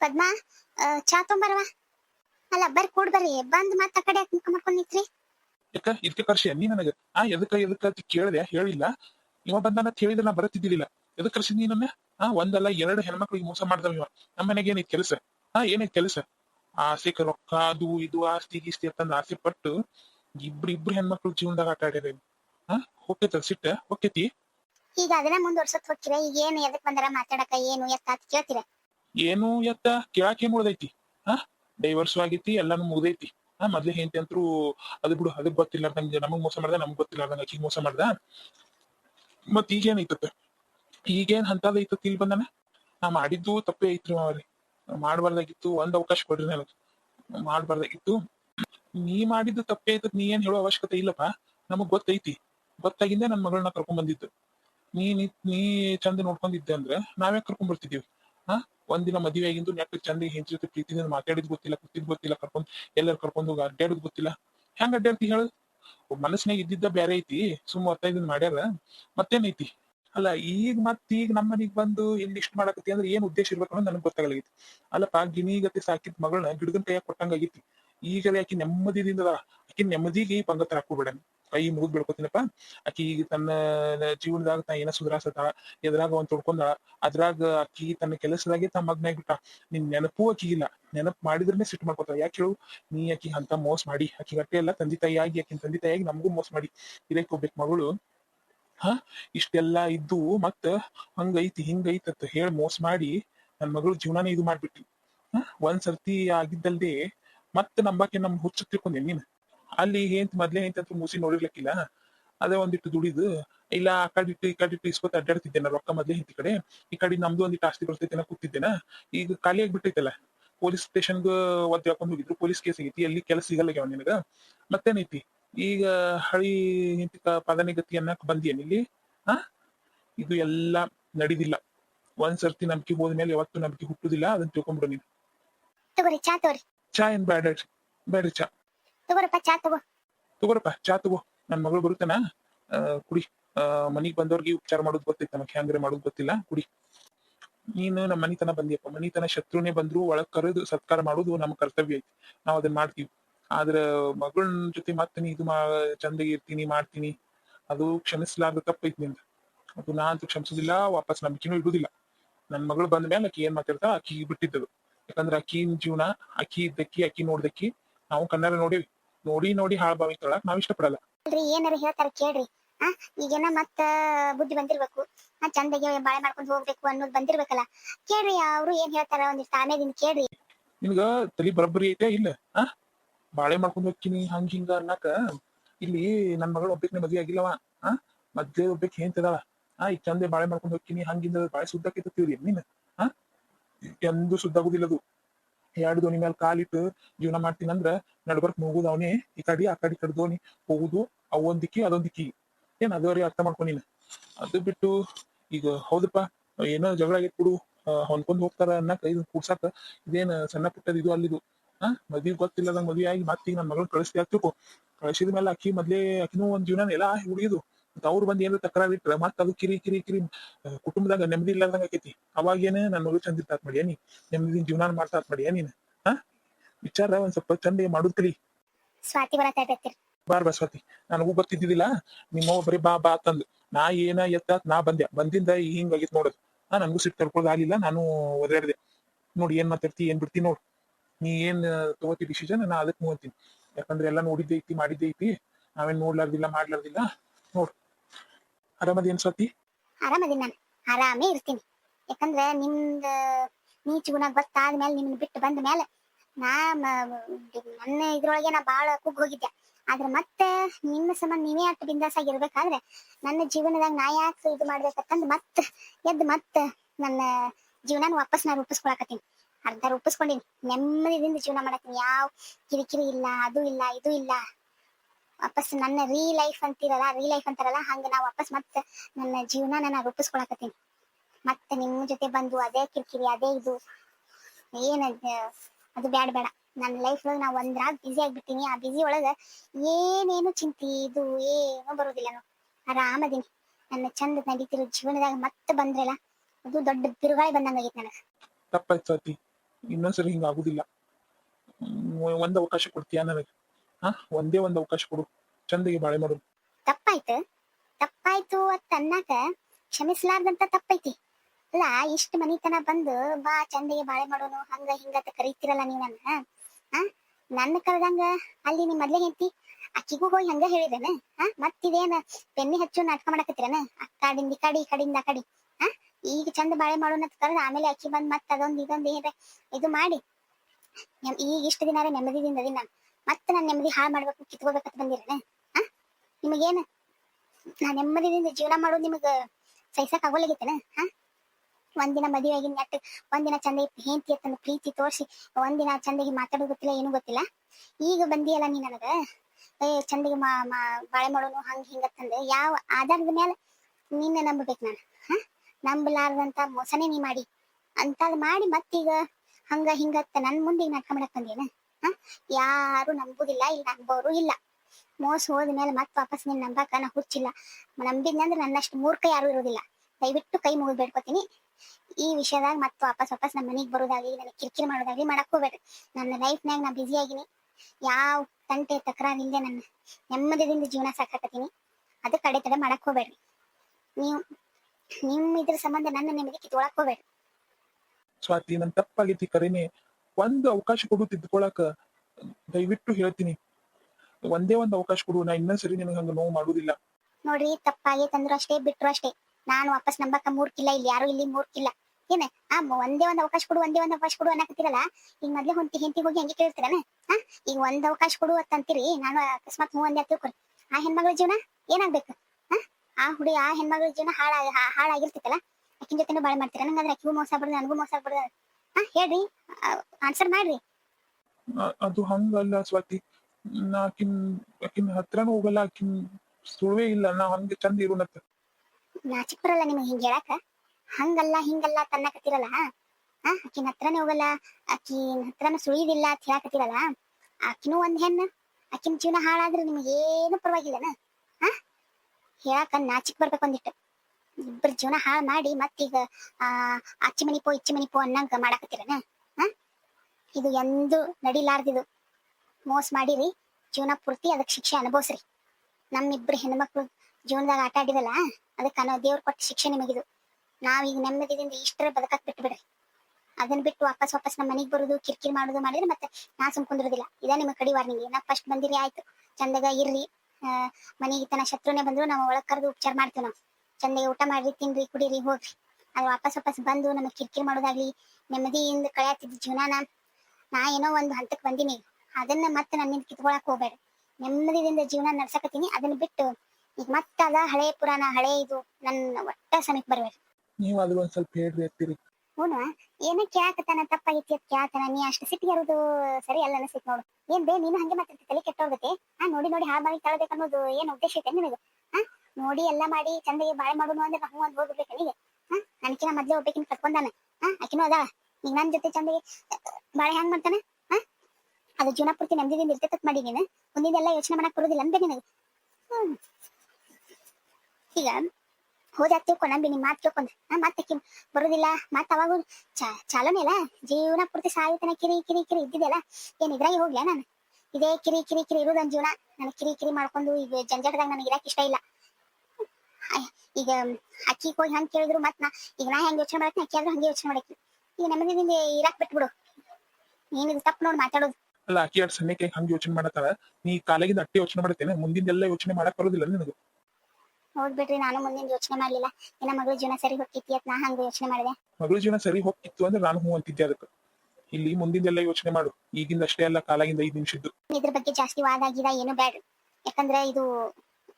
ಪದ್ಮಾ ಚಾ ತೊಂಬರ್ವ ಅಲ್ಲ ಬರ್ರಿ ಕೂಡ್ ಬರ್ರಿ. ಬಂದ್ ಮತ್ತ ಕಡೆ ಯಾಕೆ ಮುಖ ಮಾಡ್ಕೊಂಡ್ ನಿಂತ್ರಿ? ಯಾಕ? ಇದಕ್ಕೆ ಕರ್ಶಿ ನೀ ನನಗ. ಆ ಎದಕ್ಕ ಎದಕ್ಕ ಅಂತ ಕೇಳಿದೆ ಹೇಳಿಲ್ಲ. ಇವ ಬಂದಾನ ಹೇಳಿದ್ರೆ ನಾ ಬರತ್ತಿದ್ದಿಲ್ಲ. ಎದಕ್ ಕರ್ಶಿ ನೀ ನನ್ನ ಆ ಒಂದಲ್ಲ ಎರಡು ಹೆಣ್ಮಕ್ಳಿಗೆ ಮೋಸ ಮಾಡ್ದವ ಇವ. ನಮ್ಮ ಮನೆಗೆ ಏನೈತ್ ಕೆಲಸ? ಆ ಏನೈತ್ ಕೆಲಸ? ಆಸೆಕ ರೊಕ್ಕ ಅದು ಇದು ಆಸ್ತಿ ಗೀಸ್ತಿ ಅಂತ ಆಸೆ ಪಟ್ಟು ಇಬ್ರು ಇಬ್ರು ಹೆಣ್ಮಕ್ಳು ಜೀವನದಾಗ ಆಟ ಆಡ್ಯಾರ ಹಾ ಹೋಗ್ತೈತ ಸಿಟ್ಟ? ಹೋಗ್ತೈತಿ ಈಗ ಅದನ್ನ ಮುಂದುವರ್ಸತ್ ಹೋಗ್ತೀರ? ಈಗ ಏನು ಎದಕ್ ಬಂದಾರ ಮಾತಾಡಕ? ಏನು ಎತ್ತ ಕೇಳ್ತೀರ? ಏನು ಎತ್ತ? ಕೇಳಾಕ್ ಏನ್ ಉಳ್ದೈತಿ ಹಾ ಡೈವರ್ಸ್ ಆಗೈತಿ ಎಲ್ಲಾನು ಮುಗ್ದೈತಿ. ಹಾ ಮೊದ್ಲೇ ಹೆಂಡತಿ ಅಂತೂ ಅದು ಬಿಡು ಅದಕ್ ಗೊತ್ತಿಲ್ಲಾರ್ದಂಗ ನಮಗ್ ಮೋಸ ಮಾಡ್ದ, ನಮಗ್ ಗೊತ್ತಿಲ್ಲಾರ್ದಂಗ ಆಕಿಗ್ ಮೋಸ ಮಾಡ್ದ. ಮತ್ ಈಗೇನೈತತ್ತ ಈಗೇನ್ ಹಂತದ ಐತತ್ ಇಲ್ಲಿ ಬಂದಾನ? ನಾ ಮಾಡಿದ್ದು ತಪ್ಪೇ ಐತ್ರಿ ಅವ್ರಿ ಮಾಡ್ಬಾರ್ದಾಗಿತ್ತು, ಒಂದ್ ಅವಕಾಶ ಕೊಡ್ರಿ ನನಗ್. ಮಾಡ್ಬಾರ್ದಾಗಿತ್ತು. ನೀ ಮಾಡಿದ್ದು ತಪ್ಪೇ ಐತತ್, ನೀ ಏನ್ ಹೇಳೋ ಅವಶ್ಯಕತೆ ಇಲ್ಲಪ್ಪ. ನಮಗ್ ಗೊತ್ತೈತಿ. ಗೊತ್ತಾಗಿಂದ ನನ್ ಮಗಳನ್ನ ಕರ್ಕೊಂಡ್ ಬಂದಿದ್ದು. ನೀ ನೀ ಚಂದ ನೋಡ್ಕೊಂಡಿದ್ದೆ ಅಂದ್ರೆ ನಾವೇ ಕರ್ಕೊಂಡ್ ಬರ್ತಿದೀವಿ ಹಾ? ಒಂದಿನ ಮದುವೆ ಆಗಿಂದು ನೆಟ್ಟ ಚಂದ ಹೆಂಚ ಜೊತೆ ಪ್ರೀತಿಯಿಂದ ಮಾತಾಡಿದ್ ಗೊತ್ತಿಲ್ಲ, ಕೂತಿದ್ ಗೊತ್ತಿಲ್ಲ, ಕರ್ಕೊಂಡ್ ಎಲ್ಲಾರು ಕರ್ಕೊಂಡ್ ಹೋಗಿ ಅಡ್ಡಾಡೋದ್ ಗೊತ್ತಿಲ್ಲ. ಹೆಂಗ್ ಅಡ್ಡಾಡ್ತಿ ಹೇಳು? ಮನಸ್ಸಿನಾಗ ಇದ್ದಿದ್ದ ಬೇರೆ ಐತಿ ಸುಮ್ಮ ಒತ್ತಾಯದಿಂದ ಮಾಡ್ಯಾರ. ಮತ್ತೇನೈತಿ? ಅಲ್ಲ, ಈಗ ಮತ್ ಈಗ ನಮ್ಮ ಮನಿಗ್ ಬಂದು ಇಲ್ಲಿ ಇಷ್ಟ ಮಾಡಕತ್ತಿ ಅಂದ್ರೆ ಏನ್ ಉದ್ದೇಶ ಇರ್ಬೇಕು ಅನ್ನೋದು ನನಗ್ ಗೊತ್ತಾಗಲಾಗಿತ್ತು ಅಲ್ಲಪ್ಪ, ಗಿಣಿಗತಿ ಸಾಕಿದ್ ಮಗಳನ್ನ ಗಿಡಗನ್ ಕೈಯಾಗ ಕೊಟ್ಟಂಗಾಗಿತಿ ಈಗಲೇ ಆಕಿ ನೆಮ್ಮದಿದಿಂದ. ಆಕಿ ನೆಮ್ಮದಿಗೆ ಪಂಗತ್ರ ಹಾಕೋಬೇಡ ಕೈ ಮುಗಿದ್ ಬಿಡ್ಕೋತೀನಪ್ಪ. ಆಕಿ ತನ್ನ ಜೀವನದಾಗ ತಾ ಏನ ಸುಧಾರಿಸತಾಳ ಎದ್ರಾಗ ಒಂದ್ ತೊಡ್ಕೊಂಡ ಅದ್ರಾಗ ಆಕಿ ತನ್ನ ಕೆಲಸದಾಗೆ ತಮ್ಮ ಮಗ್ನ ಆಗ್ಬಿಟ್ಟ. ನಿನ್ ನೆನಪು ಆಕಿಗಿಲ್ಲ ನೆನಪ್ ಮಾಡಿದ್ರನೆ ಸಿಟ್ಟು ಮಾಡ್ಕೊತಾಳ. ಯಾಕೆ ಹೇಳು? ನೀ ಆಕಿ ಅಂತ ಮೋಸ ಮಾಡಿ. ಆಕಿ ಗಟ್ಟೆ ಎಲ್ಲ ತಂದೆ ತಾಯಿಯಾಗಿ ಆಕಿನ ತಂದೆ ತಾಯಿಯಾಗಿ ನಮಗೂ ಮೋಸ ಮಾಡಿ. ಇದಕ್ಕೆ ಹೋಗ್ಬೇಕು ಮಗಳು, ಹ, ಇಷ್ಟೆಲ್ಲಾ ಇದ್ದು ಮತ್ತ ಹಂಗೈತಿ, ಹಿಂಗೈತಿ ಅಂತ ಹೇಳಿ ಮೋಸ ಮಾಡಿ ನನ್ ಮಗಳು ಜೀವನಾನೇ ಇದು ಮಾಡ್ಬಿಟ್ಟಿ ಹ ಒಂದ್ ಸರ್ತಿ ಆಗಿದ್ದಲ್ದೆ ಮತ್ತೆ ನಂಬಾಕೆ ನಮ್ ಹುಚ್ಚ ತಿಳ್ಕೊಂಡೆ ನೀನ್. ಅಲ್ಲಿ ಏಂತ ಮೊದ್ಲೇ ಏಂತ ಅಂತ ಮೂಸಿ ನೋಡಿರ್ಲಿಕ್ಕಿಲ್ಲ. ಅದೇ ಒಂದಿಟ್ಟು ದುಡಿದು ಇಲ್ಲ ಆ ಕಡೆ ಇಟ್ಟು ಈ ಕಡೆ ಇಟ್ಟು ಇಸ್ಕೊತ ಅಡ್ಡಾಡ್ತಿದ್ದೇನ ರೊಕ್ಕ ಮೊದ್ಲೇ ಹಿಂತಿ ಕಡೆ. ಈ ಕಡೆ ನಮ್ದು ಒಂದಿಟ್ಟು ಆಸ್ತಿ ಬರ್ತೈತೆ ಕೂತಿದ್ದೇನ? ಈಗ ಖಾಲಿ ಆಗ್ಬಿಟ್ಟೈತಲ್ಲ. ಪೊಲೀಸ್ ಸ್ಟೇಷನ್ಗ ಒದ್ ಹೇಳ್ಕೊಂಡ್ ಹೋಗಿದ್ರು. ಪೊಲೀಸ್ ಕೇಸ್ ಆಗೈತಿ. ಎಲ್ಲಿ ಕೆಲಸ ಸಿಗಲ್ಲ ಆಗ್ಯಾವ ನಿನಗ. ಮತ್ತೇನೈತಿ ಈಗ ಹಳಿ ಹಿಂತಿ ಪದನಿಗತಿ ಅನ್ನಕ್ ಬಂದಿಯನ್ ಇಲ್ಲಿ? ಹಾ ಇದು ಎಲ್ಲಾ ನಡಿದಿಲ್ಲ. ಒಂದ್ ಸರ್ತಿ ನಂಬಿಕೆ ಹೋದ್ಮೇಲೆ ಯಾವತ್ತು ನಂಬಿಕೆ ಹುಟ್ಟುದಿಲ್ಲ. ಅದನ್ನ ತಿಳ್ಕೊಂಡ್ಬಿಡು ನೀನು. ಚಾ ಏನ್ ಬೇಡ ಬೇಡ ಚಾ. ತಗೋರಪ್ಪ, ಚಾ ತಗೋ. ತಗೋರಪ್ಪ, ಚಾ ತಗೋ. ನನ್ ಮಗಳು ಬರುತ್ತೇನ. ಕುಡಿ. ಮನಿಗ್ ಬಂದವ್ರಿಗೆ ಉಪಚಾರ ಮಾಡೋದು ಗೊತ್ತೈತೆ ನಮಗ್. ಹೆಂಗ್ರೆ ಮಾಡೋದು ಗೊತ್ತಿಲ್ಲ. ಕುಡಿ. ನೀನು ನಮ್ಮ ಮನಿತನ ಬಂದಿಯಪ್ಪ. ಮನಿತನ ಶತ್ರುನೇ ಬಂದ್ರು ಒಳಗ್ ಕರೆದು ಸತ್ಕಾರ ಮಾಡೋದು ನಮ್ಮ ಕರ್ತವ್ಯ ಐತಿ. ನಾವ್ ಅದನ್ನ ಮಾಡ್ತೀವಿ. ಆದ್ರ ಮಗಳ ಜೊತೆ ಮತ್ತೆ ನೀ ಇದು ಮಾ ಚಂದ ಇರ್ತೀನಿ, ಮಾಡ್ತೀನಿ. ಅದು ಕ್ಷಮಿಸಲಾರ್ದ ತಪ್ಪೈತಿ ನಿಂದ. ಅದು ನಾ ಅಂತೂ ಕ್ಷಮಿಸುದಿಲ್ಲ, ವಾಪಸ್ ನಂಬಿಕೆನೂ ಇಡುದಿಲ್ಲ. ನನ್ ಮಗಳು ಬಂದ ಮೇಲೆ ಆಕಿ ಏನ್ ಮಾತಾಡ್ತಾ ಆಕಿ ಬಿಟ್ಟಿದ್ದದು ಯಾಕಂದ್ರ ಅಕ್ಕಿನ ಜೀವನ ಅಕ್ಕಿ ಇದ್ದಕ್ಕಿ ಅಕ್ಕಿ ನೋಡ್ದಕ್ಕಿ ನಾವು ಕನ್ನಡ ನೋಡೇವಿ. ನೋಡಿ ನೋಡಿ ಹಾಳ್ ಭಾವಿತೊಳಕ್ ನಾವ್ ಇಷ್ಟಪಡಲ್ಲ. ಅಲ್ರಿ ಏನಾರ ಹೇಳ್ತಾರ ಕೇಳ್ರಿ. ಆ ಈಗೇನ ಮತ್ತ ಬುದ್ಧಿ ಬಂದಿರ್ಬೇಕು. ಆ ಚಂದಗೆ ಬಾಳೆ ಮಾಡ್ಕೊಂಡು ಹೋಗ್ಬೇಕು ಅನ್ನೋದು ಬಂದಿರ್ಬೇಕಲ್ಲ. ಕೇಳ್ರಿ ಅವ್ರು ಏನ್ ಹೇಳ್ತಾರ ಒಂದಿಷ್ಟು ಆಮೇಲಿಂದ ಕೇಳ್ರಿ. ನಿಮ್ಗ ತಲಿ ಬರಬ್ಬರಿ ಐತೆ ಇಲ್ಲ? ಆ? ಬಾಳೆ ಮಾಡ್ಕೊಂಡು ಹೋಗ್ತೀನಿ ಹಂಗ ಹಿಂಗ ಅನ್ನಕ ಇಲ್ಲಿ ನನ್ ಮಗಳು ಒಬ್ಬಕ್ಕೆ ಮದ್ವೆ ಆಗಿಲ್ಲವ. ಹಾ ಮದ್ವೆ ಒಬ್ಬಕ್ಕೆ ಹೆಂತದಾಳ ಆ ಈ ಚಂದೆ ಬಾಳೆ ಮಾಡ್ಕೊಂಡು ಹೋಗ್ತೀನಿ ಹಂಗಿಂದ ಬಾಳೆ ಸುದ್ದಕ್ಕೆ ತಿಳಿ ನೀನ್ ಹಾ ಎಂದು ಸುದ್ದಾಗುದಿಲ್ಲ ಅದು. ಎರಡು ದೋಣಿ ಮೇಲೆ ಕಾಲಿಟ್ಟು ಜೀವನ ಮಾಡ್ತೀನಿ ಅಂದ್ರೆ ನಡ್ಬರ್ಕ್ ಮುಗುದು ಅವನೇ, ಈ ಕಡೆ, ಆ ಕಡೆ ಕಡೆ ದೋಣಿ ಹೋಗುದು ಅವೊಂದ್ ದಿಕ್ಕಿ, ಅದೊಂದ್ ದಿಕ್ಕಿ. ಏನ್ ಅದವರಿ ಅರ್ಥ ಮಾಡ್ಕೊಂಡಿನ ಅದು ಬಿಟ್ಟು ಈಗ ಹೌದಪ್ಪ ಏನೋ ಜಗಳ ಆಗೈತ್ ಬಿಡು ಹೊಂದ್ಕೊಂಡು ಹೋಗ್ತಾರ ಅನ್ನಕ ಇದು ಕೂಡ್ಸಾಕ ಇದೇನ್ ಸಣ್ಣ ಪುಟ್ಟದ ಇದು ಅಲ್ಲಿದು. ಆ, ಮದ್ವಿ ಗೊತ್ತಿಲ್ಲದಂಗ ಮದ್ವಿ ಆಗಿ ಮತ್ತೀಗ ನನ್ ಮಗಳು ಕಳಿಸ್ತಿ ಹಾಕ್ತಿಕೋ ಕಳಿಸಿದ ಮೇಲೆ ಅಕ್ಕಿ ಮೊದ್ಲೇ ಅಕ್ಕಿನೂ ಒಂದ್ ಜೀವನ ಎಲ್ಲಾ ಹುಡುಗಿದು. ಅವ್ರು ಬಂದ್ ಏನಾರ ತಕರಾರ್ ಇಟ್ರ ಮತ್ತ ಅದು ಕಿರಿ ಕಿರಿ ಕಿರಿ ಕುಟುಂಬದಾಗ ನೆಮ್ಮದಿ ಇಲ್ಲಾರ್ದಂಗ ಆಕೈತಿ. ಅವಾಗ ನನ್ನ ನನ್ ಮಗಳು ಚಂದ ಇರ್ತಾತ್ ಮಾಡಿ ಏನಿ? ನೆಮ್ಮದಿ ಜೀವನ ಮಾಡ್ತಾತ್ ಮಾಡಿ ಏನಿನ? ಹಾ ವಿಚಾರ ಒಂದ್ ಸ್ವಲ್ಪ ಚಂದ ಮಾಡುದ್ ಕಲಿ ಸ್ವಾತಿ ಬರತಾ ಬಾ ಸ್ವಾತಿ ನಾನು ನನಗೂ ಬರ್ತಿದ್ದಿಲ್ಲ ನಿಮ್ಮ ಬರೀ ಬಾ ಬಾ ತಂದು ನಾ ಏನ ಎತ್ತ ನಾ ಬಂದೆ. ಬಂದಿಂದ ಹಿಂಗಾಗಿತ್ ನೋಡೋದು ಹಾ ನನಗೂ ಸಿಟ್ಟು ತಡ್ಕೊಳ್ಳೋದು ಆಗ್ಲಿಲ್ಲ ನಾನು ಒದಾಡಿದೆ ನೋಡಿ ಏನ್ ಮಾತಾಡ್ತಿ ಏನ್ ಬಿಡ್ತಿ ನೋಡು. ನೀ ಏನ್ ತಗೋತಿ ಡಿಸಿಷನ್ ನಾ ಅದಕ್ಕೆ ನೋಡ್ತೀನಿ ಯಾಕಂದ್ರೆ ಎಲ್ಲ ನೋಡಿದ್ದೆ ಮಾಡಿದ್ದೈತಿ ಮಾಡಿದ್ದೆ ಐತಿ. ನಾವೇನ್ ನೋಡ್ಲಾರ್ದಿಲ್ಲ ಮಾಡ್ಲಾರ್ದಿಲ್ಲ. ನೋಡು. ಆರಾಮದೇನ್ ಸ್ವಾತಿ? ಆರಾಮದಿನ ನಾನು. ಆರಾಮೇ ಇರ್ತೀನಿ. ಯಾಕಂದ್ರೆ ನಿಮ್ದ ನೀ ಜೀವನ ಗೊತ್ತಾದ್ಮೇಲೆ ನಿಮ್ಮನ್ನ ಬಿಟ್ಟು ಬಂದ ಮೇಲೆ ನಾ ನನ್ನ ಇದ್ರೊಳಗೆ ನಾ ಬಾಳ ಕುಗ್ಗ ಹೋಗಿದ್ದೆ. ಆದ್ರೆ ಮತ್ತೆ ನಿಮ್ಮ ಸಂಬಂಧ ನೀವೇ ಅಷ್ಟು ಬಿಂದಾಸ್ ಆಗಿರ್ಬೇಕಾದ್ರೆ ನನ್ನ ಜೀವನದಾಗ ನಾ ಯಾಕೆ ಇದು ಮಾಡ್ಬೇಕಂತಂದ್ ಮತ್ತ ಎದ್ದು ಮತ್ತ ನನ್ನ ಜೀವನ ವಾಪಸ್ ನಾ ರೂಪಿಸ್ಕೊಳಕತ್ತೀನಿ. ಅರ್ಧ ರೂಪಿಸ್ಕೊಂಡಿನಿ. ನೆಮ್ಮದಿಯಿಂದ ಜೀವನ ಮಾಡತ್ತೀನಿ. ಯಾವ ಕಿರಿಕಿರಿ ಇಲ್ಲ, ಅದು ಇಲ್ಲ, ಇದು ಇಲ್ಲ. ವಾಪಸ್ ನನ್ನ ರೀ ಲೈಫ್ ಅಂತಿರಲ್ಲ ರೀ ಲೈಫ್ ಅಂತಾರಲ್ಲ ಹಂಗ ನಾ ವಾಪಸ್ ಮತ್ತೆ ನನ್ನ ಜೀವನ ನಾನು ರೂಪಿಸ್ಕೊಳಕತ್ತೀನಿ. ಮತ್ತೆ ನಿಮ್ಮ ಜೊತೆ ಬಂದು ಅದೇ ಕಿರಿಕಿರಿ ಅದೇ ಇದು. ಏನ ಅದು ಬ್ಯಾಡ ಬೇಡ ನನ್ನ ಲೈಫ್ ನಾ ಒಂದ್ರಾಗ ಬಿಸಿ ಆಗ್ಬಿಡ್ತೀನಿ. ಆ ಬಿಸಿ ಒಳಗ ಏನೇನು ಚಿಂತಿ ಇದು ಏನು ಬರೋದಿಲ್ಲ ನಾವು ಆರಾಮದೀನಿ ನನ್ನ ಚಂದ ನಡೀತಿರೋ ಜೀವನದಾಗ ಮತ್ತೆ ಬಂದ್ರಲ್ಲ ಅದು ದೊಡ್ಡ ಬಿರುಗಾಳಿ ಬಂದಂಗ ನನಗೆ. ತಪ್ಪಾಯ್ತು ಸ್ವಾತಿ. ಇನ್ನೊಂದ್ಸರಿ ಹಿಂಗ ಆಗುದಿಲ್ಲ. ಹ್ಮ್, ಒಂದ್ ಅವಕಾಶ ಕೊಡ್ತೀಯ ನನಗೆ? ಒಂದೇ ಒಂದು ಅವಕಾಶ ಕೊಡು. ಚಂದಿಗೆ ಬಾಳೆ ಮಾಡು. ತಪ್ಪಾಯ್ತು. ತಪ್ಪಾಯ್ತು ಅಂತ ಅನ್ನಕ ಕ್ಷಮಿಸಲಾರ್ದಂತ ತಪ್ಪೈತಿ. ಅಲ್ಲ, ಇಷ್ಟ ಮನಿತನ ಬಂದು, ಬಾ, ಚಂದಿಗೆ ಬಾಳೆ ಮಾಡೋನು, ಹಂಗ, ಹಿಂಗ ಅಂತ ಕರೀತಿರಲ್ಲ ನೀವ್ ನನ್ನ, ಹಾ? ನನ್ನ ಕರೆದಂಗ ಅಲ್ಲಿ ನಿಮ್ ಮೊದ್ಲೇ ಹೆಂಡತಿ ಅಕ್ಕಿಗೂ ಹೋಗಿ ಹಂಗ ಹೇಳಿದೇನ ಹಾ? ಮತ್ತಿದೇನ ಬೆನ್ನಿ ಹಚ್ಚು ನಾಟಕ ಮಾಡಕತ್ತಿರನ? ಆ ಕಾಡಿಂದ ಈ ಕಡಿ, ಈ ಕಡಿಂದ ಆ ಕಡಿ, ಹಾ? ಈಗ ಚಂದ ಬಾಳೆ ಮಾಡೋಣ ಅಂತ ಕರೆದ ಆಮೇಲೆ ಅಕ್ಕಿ ಬಂದ್ ಮತ್ತ ಅದೊಂದ್ ಇದೊಂದ್ ಏನ್ರ ಇದು ಮಾಡಿ. ಈಗ ಇಷ್ಟ ದಿನಾರ ನೆಮ್ಮದಿದಿಂದ ದಿನ. ಮತ್ತೆ ನಾನು ನೆಮ್ಮದಿ ಹಾಳು ಮಾಡ್ಬೇಕು ಕಿತ್ಕೋಬೇಕಂತ ಬಂದಿರನ? ಹಾ ನಿಮಗೇನು? ನಾ ನೆಮ್ಮದಿಯಿಂದ ಜೀವನ ಮಾಡೋದು ನಿಮಗ ಸಹಿಸಕ್ ಆಗೋಲಾಗೈತೇನ ಹಾ ಒಂದಿನ ಮದುವೆ ಆಗಿನ ಒಂದಿನ ಚಂದ ಹೆಂಡತಿ ಅಂತ ಪ್ರೀತಿ ತೋರಿಸಿ, ಒಂದಿನ ಚಂದಗಿ ಮಾತಾಡೋದು ಗೊತ್ತಿಲ್ಲ, ಏನು ಗೊತ್ತಿಲ್ಲ. ಈಗ ಬಂದಿಯಲ್ಲ ನೀ ನನಗ? ಏ, ಚಂದಗಿ ಮಾ ಮಾ, ಬಾಳೆ ಮಾಡೋನು ಹಂಗ ಹಿಂಗತ್ತಂದ್ರೆ ಯಾವ ಆಧಾರದ ಮೇಲೆ ನಿನ್ನ ನಂಬಬೇಕು ನಾನು? ಹಾ ನಂಬಲಾರದಂತ ಮೋಸನೇ ನೀ ಮಾಡಿ. ಅಂತಾದ್ ಮಾಡಿ ಮತ್ತೀಗ ಹಂಗ ಹಿಂಗತ್ತ ನನ್ ಮುಂದೆ ನಾಟಕ ಮಾಡಕ್ ಬಂದೇನ ಯಾರು ನಂಬುದಿಲ್ಲ, ಇಲ್ಲಿ ನಂಬೋರು ಇಲ್ಲ. ಮೋಸ ಹೋದ್ಮೇಲೆ ಮತ್ ವಾಪಸ್ ನೀನ್ ನಂಬಕ ನಾ ಹುಚ್ಚಿಲ್ಲ. ನಂಬಿದ್ನಂದ್ರೆ ನನ್ನಷ್ಟು ಮೂರ್ಖ ಯಾರು ಇರೋದಿಲ್ಲ. ದಯವಿಟ್ಟು ಕೈ ಮುಗಿದ್ ಬೇಡ್ಕೊತೀನಿ ಈ ವಿಷಯದಾಗ ಮತ್ ವಾಪಸ್ ವಾಪಸ್ ನಮ್ಮ ಮನೆಗೆ ಬರೋದಾಗ್ಲಿ, ನನಗೆ ಕಿರಿಕಿರಿ ಮಾಡೋದಾಗ್ಲಿ ಮಾಡಕ್ ಹೋಗ್ಬೇಡ್ರಿ. ನನ್ನ ಲೈಫ್ನಾಗ ನಾ ಬ್ಯುಸಿ ಆಗಿನಿ. ಯಾವ ತಂಟೆ ತಕರಾರ್ ಇಲ್ಲದೆ ನನ್ನ ನೆಮ್ಮದಿದಿಂದ ಜೀವನ ಸಾಕಾಕತ್ತೀನಿ. ಅದಕ್ಕೆ ಅಡೆತಡೆ ಮಾಡಕ್ ಹೋಗ್ಬೇಡ್ರಿ. ನೀವು ನಿಮ್ಮ ಇದ್ರ ಸಂಬಂಧ ನನ್ನ ನೆಮ್ಮದಿ ಕಿತ್ಕೊಳಕ್ ಹೋಗ್ಬೇಡ್ರಿ. ಸ್ವಾತಿ, ನನ್ ತಪ್ಪಾಗೈತಿ ಕರೆನೆ. ಒಂದ್ ಅವಕಾಶ ಕೊಡು ತಿದ್ಕೊಳಕ ದಯವಿಟ್ಟು ಹೇಳ್ತೀನಿ. ಒಂದೇ ಒಂದ್ ಅವಕಾಶ ಕೊಡು, ನಾ ಇನ್ನೊಂದ್ಸರಿ ನಿನಗೆ ಹಂಗ ನೋವು ಮಾಡುದಿಲ್ಲ. ನೋಡ್ರಿ ತಪ್ಪಾಗೈತಂದ್ರು ಅಷ್ಟೇ, ಬಿಟ್ರು ಅಷ್ಟೇ. ನಾನು ವಾಪಸ್ ನಂಬಕ ಮೂರ್ಕಿಲ್ಲ ಇಲ್ಲಿ ಯಾರು ಇಲ್ಲಿ ಮೂರ್ಕಿಲ್ಲ ಏನ? ಆ ಒಂದೇ ಒಂದ್ ಅವಕಾಶ ಕೊಡು, ಒಂದೇ ಒಂದ್ ಅವಕಾಶ ಕೊಡು ಅನ್ನಕತ್ತಿರಲ್ಲ? ಈಗ ಮೊದ್ಲೇ ಹೊಂತಿ ಹೆಂಡತಿ ಹೋಗಿ ಹಂಗೆ ಕೇಳ್ತಿರಲ್ಲ? ಹಾ ಈಗ ಒಂದ್ ಅವಕಾಶ ಕೊಡು ಅಂತಂತೀರಿ ನಾನು ಅಕಸ್ಮಾತ್ ಹ್ಞೂ ಅಂದೆ ತಿಳ್ಕೊರಿ ಆ ಹೆಣ್ಮಗಳ ಜೀವನ ಏನಾಗ್ಬೇಕು? ಹಾ ಆ ಹುಡಿ ಆ ಹೆಣ್ಮಗಳ ಜೀವನ ಹಾಳ ಹಾಳಾಗಿರ್ತಿತ್ತಲ್ಲ ಅಕ್ಕಿನ ಜೊತೆನೂ ಬಾಳೆ ಮಾಡ್ತೀರ? ನಂಗಂದ್ರೆ ಅಕ್ಕಿಗೂ ಮೋಸ ಆಗ್ಬಿಡ್ದು ನನಗೂ ಮೋಸ ಆಗ್ಬಿಡ್ದು ಹಾ ಹೇಳ್ರಿ. ಆನ್ಸರ್ ಮಾಡ್ರಿ. ಅದು ಹಂಗಲ್ಲ ಸ್ವಾತಿ. ನಾ ಆಕಿನ್ ಆಕಿನ್ ಹತ್ರನೂ ಹೋಗಲ್ಲ ಆಕಿನ್ ಸುಳುವೆ ಇಲ್ಲ. ನಾ ಹಂಗೆ ಚಂದ ಇರೋನತ್ತ ನಾಚಿಕ್ ಬರಲ್ಲ ನಿಮಗೆ ಹಿಂಗ್ ಹೇಳಾಕ ಹಂಗಲ್ಲ ಹಿಂಗಲ್ಲ ತನ್ನಕತ್ತಿರಲ್ಲ ಹಾ ಆಕಿನ ಹತ್ರನೇ ಹೋಗಲ್ಲ ಆಕಿನ ಹತ್ರನ ಸುಳಿದಿಲ್ಲ ಅಂತ ಹೇಳಕತ್ತಿರಲ್ಲ? ಆಕಿನೂ ಒಂದ್ ಹೆಣ್ಣ. ಆಕಿನ ಜೀವನ ಹಾಳಾದ್ರೆ ನಿಮಗೆ ಏನು ಪರವಾಗಿಲ್ಲನ? ಹಾ ಹೇಳಾಕ ನಾಚಿಕ್ ಬರ್ಬೇಕು ಒಂದಿಟ್ಟು ಇಬ್ಬರ ಜೀವನ ಹಾಳು ಮಾಡಿ ಮತ್ತೀಗ, ಆ, ಅಚ್ಚಿ ಮನಿ ಪೋ, ಇಚ್ಚಿ ಮನಿ ಪೋ ಅನ್ನಂಗ ಮಾಡಾಕತ್ತಿರನ? ಇದು ಎಂದು ನಡಿಲಾರ್ದಿದು. ಮೋಸ ಮಾಡಿರಿ, ಜೀವನ ಪೂರ್ತಿ ಅದಕ್ಕೆ ಶಿಕ್ಷೆ ಅನುಭವಿಸ್ರಿ. ನಮ್ಮಿಬ್ರು ಹೆಣ್ಮಕ್ಳು ಜೀವನದಾಗ ಆಟ ಆಡಿದಲ್ಲ ಅದಕ್ಕೆ ಅನ್ನೋ ದೇವ್ರು ಕೊಟ್ಟ ಶಿಕ್ಷೆ ನಿಮಗಿದು. ನಾವೀಗ ನೆಮ್ಮದಿದಿಂದ ಇಷ್ಟರ ಬದುಕಕ್ ಬಿಟ್ಟು ಬಿಡ್ರಿ ಅದನ್ನ ಬಿಟ್ಟು ವಾಪಸ್ ವಾಪಸ್ ನಮ್ಮ ಮನೆಗೆ ಬರುದು, ಕಿರಿಕಿರಿ ಮಾಡುದು ಮಾಡಿದ್ರೆ ಮತ್ತೆ ನಾ ಸುಮ್ಕೊಂಡಿರೋದಿಲ್ಲ ಇದೇ ನಿಮ್ಮ ಕಡಿ ವಾರ್ನಿಂಗ್. ನಾ ಫಸ್ಟ್ ಬಂದಿರಿ, ಆಯ್ತು. ಚಂದಾಗ ಇರ್ರಿ. ಮನೆಗೆ ತನ ಶತ್ರುನೇ ಬಂದ್ರು, ನಾವು ಒಳಗ್ ಉಪಚಾರ ಮಾಡ್ತೀವಿ ನಾವು. ಚಂದಗೆ ಊಟ ಮಾಡ್ರಿ ತಿನ್ರಿ ಕುಡೀರಿ ಹೋಗ್ರಿ. ಅದು ವಾಪಸ್ ವಾಪಸ್ ಬಂದು ನಮಗೆ ಕಿರಿಕಿರಿ ಮಾಡೋದಾಗ್ಲಿ ನೆಮ್ಮದಿಯಿಂದ ಕಳೆಯತ್ತಿದ್ದ ಜೀವನಾನ ನಾ ಏನೋ ಒಂದು ಹಂತಕ್ಕೆ ಬಂದಿನಿ. ಅದನ್ನ ಮತ್ತೆ ನನ್ನಿಂದ ಕಿತ್ಕೊಳಕ್ ಹೋಗ್ಬೇಡ. ನೆಮ್ಮದಿಯಿಂದ ಜೀವನ ನಡ್ಸಕತ್ತೀನಿ. ಅದನ್ನ ಬಿಟ್ಟು ಈಗ ಮತ್ತೆ ಅದ ಹಳೆ ಪುರಾಣ ಹಳೆ ಇದು ನನ್ನ ಒಟ್ಟ ಸಮಯಕ್ಕೆ ಬರ್ಬೇಡ. ನೀವು ಅದು ಒಂದ್ ಸ್ವಲ್ಪ ಹೇಳ್ರಿ ಅತ್ತಿರಿ. ಹೂನು? ಏನ ಕೇಳಕತ್ತಾನ ತಪ್ಪಾಗೈತಿ ಅದ್ ಕೇಳತಾನ ನೀ ಅಷ್ಟು ಸಿಟ್ಟಿಗೆ ಇರೋದು ಸರಿ ಅಲ್ಲ ಅನಿಸ್ತೈತಿ ನೋಡು. ಏನ್ ಬೇ ನೀನು ಹಂಗೆ ಮಾತಾಡ್ತಿ ತಲೆ ಕೆಟ್ಟೋಗತ್ತೆ ಆ ನೋಡಿ ನೋಡಿ ಹಾಳು ಮಾಡಿ ತಳಬೇಕು ಅನ್ನೋದು ಏನ್ ಉದ್ದೇಶ ಐತೆ ನಿನಗೆ? ನೋಡಿ, ಎಲ್ಲ ಮಾಡಿ, ಚಂದಗೆ ಬಾಳೆ ಮಾಡೋಣ ಅಂದ್ರೆ ಹಂಗ ಒಂದ್ ಹೋಗ್ಬಿಡ್ಬೇಕು ಕಣಿಗೆ ಹಾ ನನಕಿನ ಮೊದ್ಲೇ ಒಬ್ಬಕಿನ ಕರ್ಕೊಂಡಾನ. ಹಾ, ಆಕಿನೂ ಅದಾಳ. ಈಗ ನನ್ ಜೊತೆ ಚಂದಗೆ ಬಾಳೆ ಹ್ಯಾಂಗ್ ಮಾಡ್ತಾನೆ? ಹಾ, ಅದು ಜೀವನ ಪೂರ್ತಿ ನೆಮ್ಮದಿದಿಂದ ಇರ್ತೈತೆ ಮಾಡಿ ನೀನು. ಮುಂದಿನೆಲ್ಲ ಯೋಚನೆ ಮಾಡಕ್ ಬರೋದಿಲ್ಲ ಅಂದೆ ನಿನಗೆ. ಈಗ ಹೋದ ತಿಳ್ಕೊಂಡ್ ಮಾತ್ ತಿಳ್ಕೊಂಡ್ ಹಾ ಮತ್ತೆ ಬರೋದಿಲ್ಲ. ಮತ್ತೆ ಅವಾಗ ಚಾಲನೆ ಅಲ್ಲ. ಜೀವನ ಪೂರ್ತಿ ಸಾಯುತನ ಕಿರಿ ಕಿರಿ ಕಿರಿ ಇದ್ದಿದ್ದೆಲ್ಲ ಏನ್ ಇದ್ರಾಗೆ ಹೋಗ್ಲಾ ನಾನು? ಇದೇ ಕಿರಿ ಕಿರಿ ಕಿರಿ ಇರುದನ್ ಜೀವನ. ನನಗೆ ಕಿರಿ ಕಿರಿ ಮಾಡ್ಕೊಂಡು ಈಗ ಜಂಜಾಟದಾಗ ನನಗೆ ಇರಕ್ ಇಷ್ಟ ಇಲ್ಲ. ಈಗ ಅಕ್ಕಿ ಹೋಗಿ ಹಂಗ್ ಕೇಳಿದ್ರು ಮತ್ ನಾ ಈಗ ನಾ ಹೆಂಗ್ ಯೋಚನೆ ಮಾಡಕ್ ಅಕ್ಕಿ ಆದ್ರೂ ಹಂಗೆ ಯೋಚನೆ ಮಾಡಕ್ಕೆ ಈಗ ನೆಮ್ಮದಿದಿಂದ ಇರಾಕ್ ಬಿಟ್ಬಿಡು. ಇದು ತಪ್ಪು ನೋಡಿ ಮಾತಾಡೋದು. ಅಲ್ಲ ಅಕ್ಕಿ ಅಡ್ ಸಣ್ಣಕ್ಕೆ ಹಂಗ ಯೋಚನೆ ಮಾಡತ್ತಾರ? ನೀ ಕಾಲಾಗಿಂದ ಅಟ್ಟೆ ಯೋಚನೆ ಮಾಡತ್ತೇನೆ? ಮುಂದಿಂದೆಲ್ಲ ಯೋಚನೆ ಮಾಡಕ್ ಬರೋದಿಲ್ಲ ನಿನಗೆ. ನೋಡ್ಬಿಡ್ರಿ ನಾನು ಮುಂದಿನ ಯೋಚನೆ ಮಾಡ್ಲಿಲ್ಲ. ಇನ್ನ ಮಗಳ ಜೀವನ ಸರಿ ಹೋಗ್ತಿತ್ತು ಅಂತ ನಾ ಹಂಗ ಯೋಚನೆ ಮಾಡಿದೆ. ಮಗಳ ಜೀವನ ಸರಿ ಹೋಗ್ತಿತ್ತು ಅಂದ್ರೆ ನಾನು ಹೂ ಅಂತಿದ್ದೆ ಅದಕ್ಕೆ. ಇಲ್ಲಿ ಮುಂದಿಂದೆಲ್ಲ ಯೋಚನೆ ಮಾಡು. ಈಗಿಂದ ಅಷ್ಟೇ ಅಲ್ಲ ಕಾಲಾಗಿಂದ ಐದ್ ನಿಮಿಷದ್ದು. ಇದ್ರ ಬಗ್ಗೆ ಜಾಸ್ತಿ ವಾದ ಆಗಿದ ಏನು ಬೇಡ ಯಾಕಂದ್ರೆ ಇದು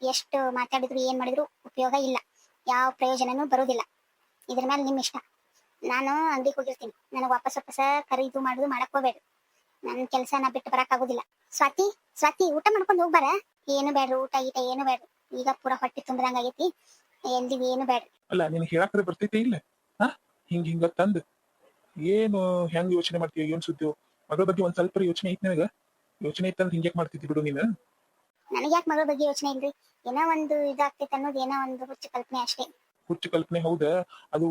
ಎಷ್ಟು ಮಾತಾಡಿದ್ರು, ಏನ್ ಮಾಡಿದ್ರು ಉಪಯೋಗ ಇಲ್ಲ. ಯಾವ ಪ್ರಯೋಜನನೂ ಬರೋದಿಲ್ಲ ಇದ್ರ ಮೇಲೆ ನಿಮ್ ಇಷ್ಟ. ನಾನು ಅಂಗಡಿಗೆ ಹೋಗಿರ್ತೀನಿ. ನನಗೆ ವಾಪಸ್ ವಾಪಸ್ ಖರೀದು ಮಾಡುದು ಮಾಡಕ್ ಹೋಗ್ಬೇಡ ನನ್ನ ಕೆಲಸ ನಾ ಬಿಟ್ಟು ಬರಕ್ ಆಗುದಿಲ್ಲ. ಸ್ವಾತಿ ಸ್ವಾತಿ, ಊಟ ಮಾಡ್ಕೊಂಡು ಹೋಗ್ಬಾರ ಏನು ಬೇಡ್ರಿ ಊಟ ಗೀಟ ಏನು ಬೇಡ್ರಿ ಈಗ ಪೂರ ಹೊಟ್ಟೆ ತುಂಬದಂಗ ಆಗೈತಿ. ಎಲ್ದಿಗೆ ಏನು ಬೇಡ್ರಿ ಅಲ್ಲ, ನಿನ್ ಹೇಳಕ್ರೆ ಬರ್ತೈತಿ ಇಲ್ಲ? ಹಾ? ಹಿಂಗ ಹಿಂಗ ತಂದ್. ಏನು ಹೆಂಗ್ ಯೋಚನೆ ಮಾಡ್ತೀವಿ ಏನ್ ಸುದ್ದಿ ಮಗಳ ಬಗ್ಗೆ ಒಂದ್ ಸ್ವಲ್ಪ ಯೋಚನೆ ಐತಿ ನನಗ? ಯೋಚನೆ ಐತಂದ್ರೆ ಹಿಂಗ್ಯಾಕ್ ಮಾಡ್ತಿದ್ದಿ ಬಿಡು ನೀನು? ನನಗೆ ಯಾಕೆ ಮಗಳ ಬಗ್ಗೆ ಯೋಚನೆ ಇಲ್ರಿ? ಏನೋ ಒಂದು ಇದಾಗ್ತೈತೆ ಅನ್ನೋದು ಏನೋ ಒಂದು ಹುಚ್ಚು ಕಲ್ಪನೆ ಅಷ್ಟೇ. ಹುಚ್ಚು ಕಲ್ಪನೆ ಹೌದ? ಅದು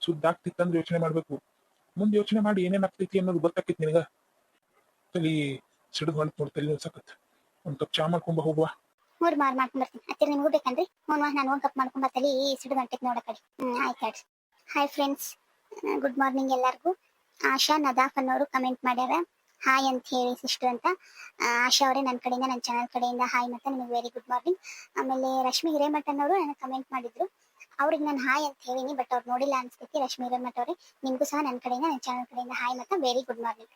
ಸುದ್ದಾಗ್ತಿತ್ತಂದ್ರೆ ಯೋಚನೆ ಮಾಡ್ಬೇಕು. ಮುಂದೆ ಯೋಚನೆ ಮಾಡಿ ಏನೇನ್ ಆಗ್ತೈತಿ ಅನ್ನೋದು ಗೊತ್ತಾಕೈತಿ ನಿನಗ? ತಲಿ ಸಿಡಿದು ಹೊಂಟ್ ನೋಡಿ ತಲೆ ಸಕತ್ ಒಂದ್ ಕಪ್ ಚಾ ಮಾಡ್ಕೊಂಬ ಹೋಗುವ ಮೂರ್ ಮಾರ್ ಮಾಡ್ಕೊಂಡ್ ಬರ್ತೀನಿ. ಹತ್ತಿರ ನಿಮಗೂ ಬೇಕನ್ರಿ ಹ್ಞೂ ನಾನು ಒಂದ್ ಕಪ್ ಮಾಡ್ಕೊಂಡ್ ಬರ್ತಲಿ ಸಿಡಿದು ಗಂಟೆಗೆ ನೋಡ ಕಡೆ. ಹ್ಮ್ ಆಯ್ತು ಹಾಯ್ ಫ್ರೆಂಡ್ಸ್ ಗುಡ್ ಮಾರ್ನಿಂಗ್ ಎಲ್ಲಾರ್ಗು. ಆಶಾ ನದಾಫ್ ಅನ್ನೋರು ಕಮೆಂಟ್ ಮಾಡ್ಯಾರ. ಹಾಯ್ ಅಂತ ಹೇಳಿ ಸಿಸ್ಟರ್ ಅಂತ. ಆಶಾ ಅವರೇ ನನ್ನ ಕಡೆಯಿಂದ ನನ್ನ ಚಾನಲ್ ಕಡೆಯಿಂದ ಹಾಯ್ ಮತ್ತೆ ನಿಮಗೆ ವೆರಿ ಗುಡ್ ಮಾರ್ನಿಂಗ್ ಆಮೇಲೆ ರಶ್ಮಿ ಹಿರೇಮಠ ಅನ್ನೋರು ನನಗೆ ಕಮೆಂಟ್ ಮಾಡಿದ್ರು. ಅವ್ರಿಗೆ ನಾನು ಹಾಯ್ ಅಂತ ಹೇಳಿನಿ ಬಟ್ ಅವ್ರು ನೋಡಿಲ್ಲ ಅನ್ಸ್ತೈತಿ ರಶ್ಮಿ ಹಿರೇಮಠ ಅವ್ರೆ, ನಿಮ್ಗೂ ಸಹ ನನ್ನ ಕಡೆಯಿಂದ ನನ್ನ ಚಾನಲ್ ಕಡೆಯಿಂದ ಹಾಯ್ ಮತ್ತೆ ವೆರಿ ಗುಡ್ ಮಾರ್ನಿಂಗ್